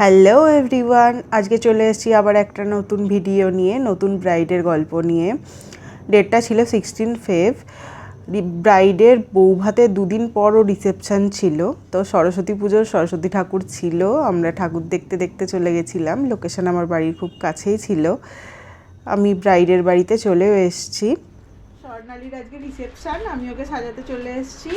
Hello everyone আজকে চলে এসেছি আবার একটা নতুন ভিডিও নিয়ে, নতুন ব্রাইডের গল্প নিয়ে। ডেটটা ছিল সিক্সটিন ফেভ ব্রাইডের বৌভাতে দুদিন পরও রিসেপশান ছিল। তো সরস্বতী পুজোর সরস্বতী ঠাকুর ছিল। আমরা ঠাকুর দেখতে দেখতে চলে গেছিলাম। লোকেশন আমার বাড়ির খুব কাছেই ছিল। আমি ব্রাইডের বাড়িতে চলেও এসেছি। স্বর্ণালীর আজকে রিসেপশন আমি ওকে সাজাতে চলে এসেছি।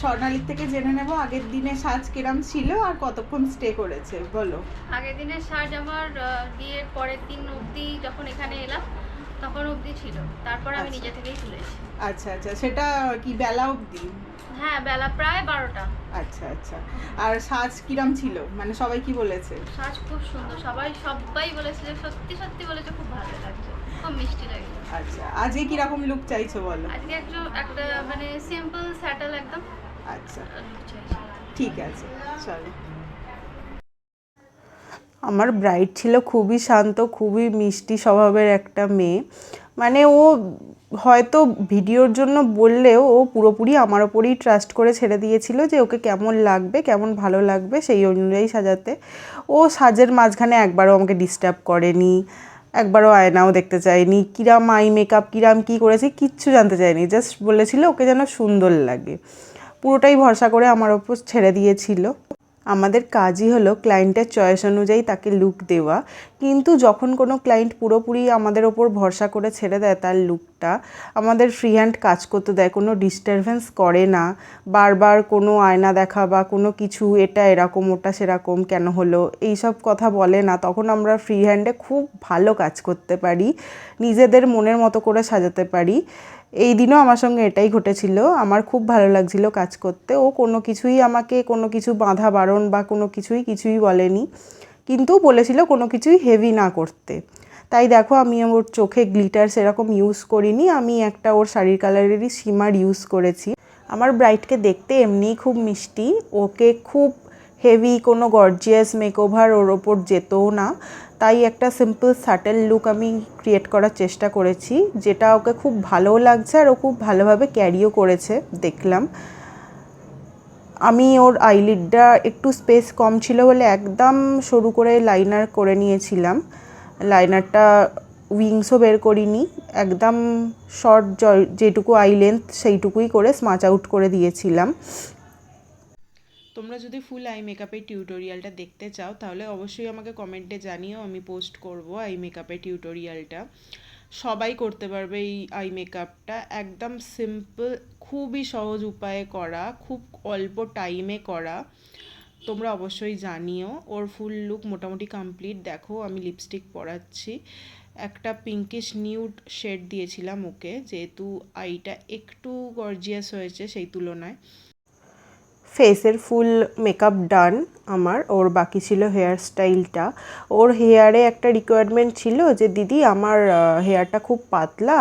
স্বর্ণালীর থেকে জেনে নেব আগের দিনে সাজ কিরাম ছিল আর কতক্ষণ স্টে করেছে বলো। আগের দিনের সাজ আমার বিয়ের পরের দিন অবধি যখন এখানে এলাম তখন অবধি ছিল। তারপর আমি আচ্ছা। নিজে থেকেই তুলেছি। আচ্ছা আচ্ছা সেটা কি বেলা অবধি? হ্যাঁ বেলা প্রায় বারোটা। আচ্ছা আচ্ছা। আর সাজ কিরাম ছিল? মানে সবাই কি বলেছে? সাজ খুব সুন্দর। সবাই সবাই বলেছে যে সত্যি সত্যি বলেছে খুব ভালো লাগছে। খুব মিষ্টি লাগছে আচ্ছা আজকে কীরকম লুক চাইছো বলো? আজকে একজন একটা মানে সিম্পল স্যাটেল একদম। আচ্ছা। ঠিক আছে চলো। আমার ব্রাইড ছিল খুবই শান্ত খুবই মিষ্টি স্বভাবের একটা মেয়ে। মানে ও হয়তো ভিডিওর জন্য বললেও ও পুরোপুরি আমার ওপরেই ট্রাস্ট করে ছেড়ে দিয়েছিল যে ওকে কেমন লাগবে, কেমন ভালো লাগবে সেই অনুযায়ী সাজাতে। ও সাজের মাঝখানে একবারও আমাকে ডিস্টার্ব করেনি, একবারও আয়নাও দেখতে চায়নি, কিরাম আই মেকআপ কিরাম কী করেছি কিচ্ছু জানতে চায়নি জাস্ট বলেছিল ওকে যেন সুন্দর লাগে। পুরোটাই ভরসা করে আমার ওপর ছেড়ে দিয়েছিল। আমাদের কাজই হলো ক্লায়েন্টের চয়েস অনুযায়ী তাকে লুক দেওয়া। কিন্তু যখন কোনো ক্লায়েন্ট পুরোপুরি আমাদের ওপর ভরসা করে ছেড়ে দেয় তার লুকটা আমাদের ফ্রি হ্যান্ড কাজ করতে দেয়, কোনো ডিস্টারবেন্স করে না, বারবার কোনো আয়না দেখা বা কোনো কিছু, এটা এরকম, ওটা সেরকম, কেন হলো, এইসব কথা বলে না, তখন আমরা ফ্রি হ্যান্ডে খুব ভালো কাজ করতে পারি, নিজেদের মনের মতো করে সাজাতে পারি। এই দিনও আমার সঙ্গে এটাই ঘটেছিল, আমার খুব ভালো লাগছিল কাজ করতে, ও কোনো কিছুই আমাকে কোনো কিছু বাধা বারণ বা কোনো কিছুই কিছুই বলেনি। কিন্তু বলেছিল কোনো কিছুই হেভি না করতে। তাই দেখো আমি ওর চোখে গ্লিটার সেরকম ইউজ করিনি, আমি একটা ওর শাড়ির কালারেরই সিমার ইউজ করেছি। আমার ব্রাইডকে দেখতে এমনিই খুব মিষ্টি, ওকে খুব হেভি কোনো গর্জিয়াস মেকওভার ওর ওপর যেতও না। তাই একটা সিম্পল সাটেল লুক আমি ক্রিয়েট করার চেষ্টা করেছি, যেটা ওকে খুব ভালোও লাগছে আর ও খুব ভালোভাবে ক্যারিও করেছে, দেখলাম। আমি ওর আইলিডটা একটু স্পেস কম ছিল বলে একদম সরু করে লাইনার করে নিয়েছিলাম। লাইনারটা উইংসও বের করিনি, একদম শর্ট যেটুকু আই লেন্থ সেইটুকুই করে স্মাচ আউট করে দিয়েছিলাম। তোমরা যদি ফুল আই মেকআপের টিউটোরিয়ালটা দেখতে চাও, তাহলে অবশ্যই আমাকে কমেন্টে জানিও, আমি পোস্ট করব আই মেকআপের টিউটোরিয়ালটা। সবাই করতে পারবে এই আই মেকআপটা একদম সিম্পল খুবই সহজ উপায়ে করা, খুব অল্প টাইমে করা। তোমরা অবশ্যই জানিও, ওর ফুল লুক মোটামুটি কমপ্লিট দেখো, আমি লিপস্টিক পরাচ্ছি। একটা পিঙ্কিশ নিউড শেড দিয়েছিলাম ওকে, যেহেতু আইটা একটু গর্জিয়াস হয়েছে সেই তুলনায়। ফেসের ফুল মেকআপ ডান আমার, ওর বাকি ছিল হেয়ার স্টাইলটা ওর হেয়ারে একটা রিকোয়ারমেন্ট ছিল যে, দিদি, আমার হেয়ারটা খুব পাতলা,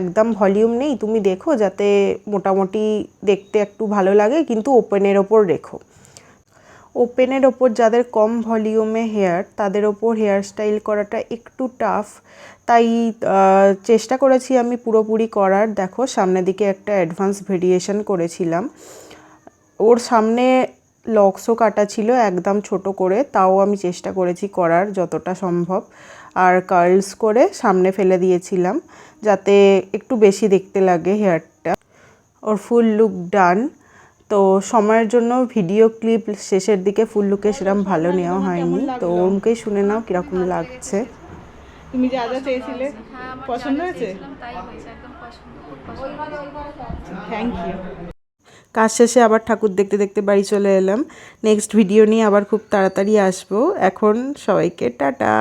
একদম ভলিউম নেই, তুমি দেখো যাতে মোটামুটি দেখতে একটু ভালো লাগে, কিন্তু ওপেনের ওপর রেখো। ওপেনের ওপর যাদের কম ভলিউমে হেয়ার তাদের ওপর হেয়ার স্টাইল করাটা একটু টাফ তাই চেষ্টা করেছি আমি পুরোপুরি করার। দেখো, সামনের দিকে একটা অ্যাডভান্স ভেরিয়েশন করেছিলাম। ওর সামনে লক্সও কাটা ছিল একদম ছোট করে তাও আমি চেষ্টা করেছি করার যতটা সম্ভব। আর কার্লস করে সামনে ফেলে দিয়েছিলাম যাতে একটু বেশি দেখতে লাগে হেয়ারটা ওর ফুল লুক ডান তো সময়ের জন্য ভিডিও ক্লিপ শেষের দিকে ফুল লুকে সেরকম ভালো নেওয়া হয়নি। তো ওর মুখেই শুনে নাও কীরকম লাগছে। তুমি যা যা চেয়েছিলে পছন্দ হয়েছে? চেয়েছিলাম তাই হয়েছে একদম পছন্দ খুব পছন্দ। থ্যাংক ইউ কাজ শেষে আবার ঠাকুর দেখতে দেখতে বাড়ি চলে এলাম। নেক্সট ভিডিও নিয়ে আবার খুব তাড়াতাড়ি আসব। এখন সবাইকে টাটা।